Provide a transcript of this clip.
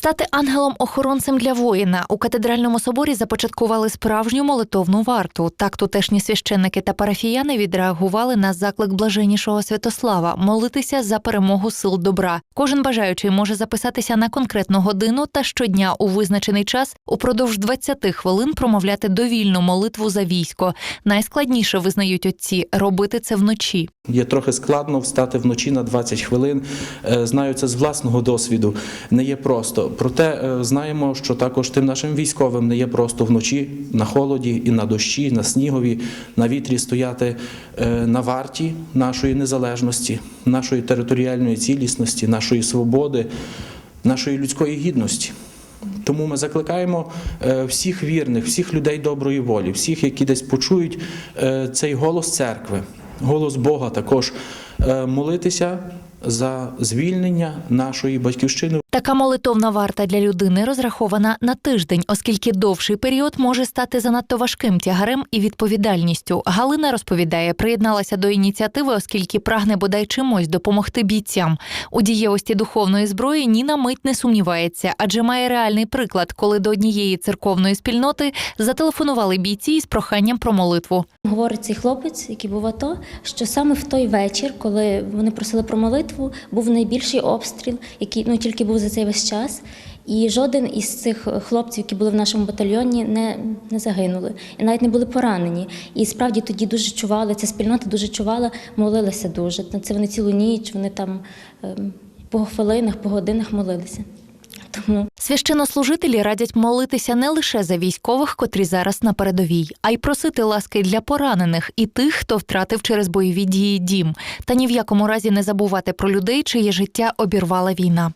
Стати ангелом-охоронцем для воїна у катедральному соборі започаткували справжню молитовну варту. Так тутешні священники та парафіяни відреагували на заклик блаженнішого Святослава молитися за перемогу сил добра. Кожен бажаючий може записатися на конкретну годину та щодня у визначений час упродовж 20 хвилин промовляти довільну молитву за військо. Найскладніше визнають отці робити це вночі. Є трохи складно встати вночі на 20 хвилин. Е, Знаю це з власного досвіду. Не є просто. Проте е, знаємо, що також тим нашим військовим не є просто вночі на холоді і на дощі, на снігові, на вітрі стояти е, на варті нашої незалежності, нашої територіальної цілісності, нашої свободи, нашої людської гідності. Тому ми закликаємо всіх вірних, всіх людей доброї волі, всіх, які десь почують цей голос церкви, голос Бога, також е, молитися за звільнення нашої батьківщини Така молитовна варта для людини розрахована на тиждень, оскільки довший період може стати занадто важким тягарем і відповідальністю. Галина розповідає, приєдналася до ініціативи, оскільки прагне бодай чимось допомогти бійцям. У дієвості духовної зброї ні на мить не сумнівається, адже має реальний приклад, коли до однієї церковної спільноти зателефонували бійці із проханням про молитву. Говорить цей хлопець, який був АТО, що саме в той вечір, коли вони просили про молитву, був найбільший обстріл, який ну тільки був за цей весь час. І жоден із цих хлопців, які були в нашому батальйоні, не, не загинули і навіть не були поранені. І справді тоді дуже чували, ця спільнота дуже чувала, молилася дуже. Це вони цілу ніч, вони там ем, по хвилинах, по годинах молилися. Тому Священнослужителі радять молитися не лише за військових, котрі зараз на передовій, а й просити ласки для поранених і тих, хто втратив через бойові дії дім, та ні в якому разі не забувати про людей, чиє життя обірвала війна.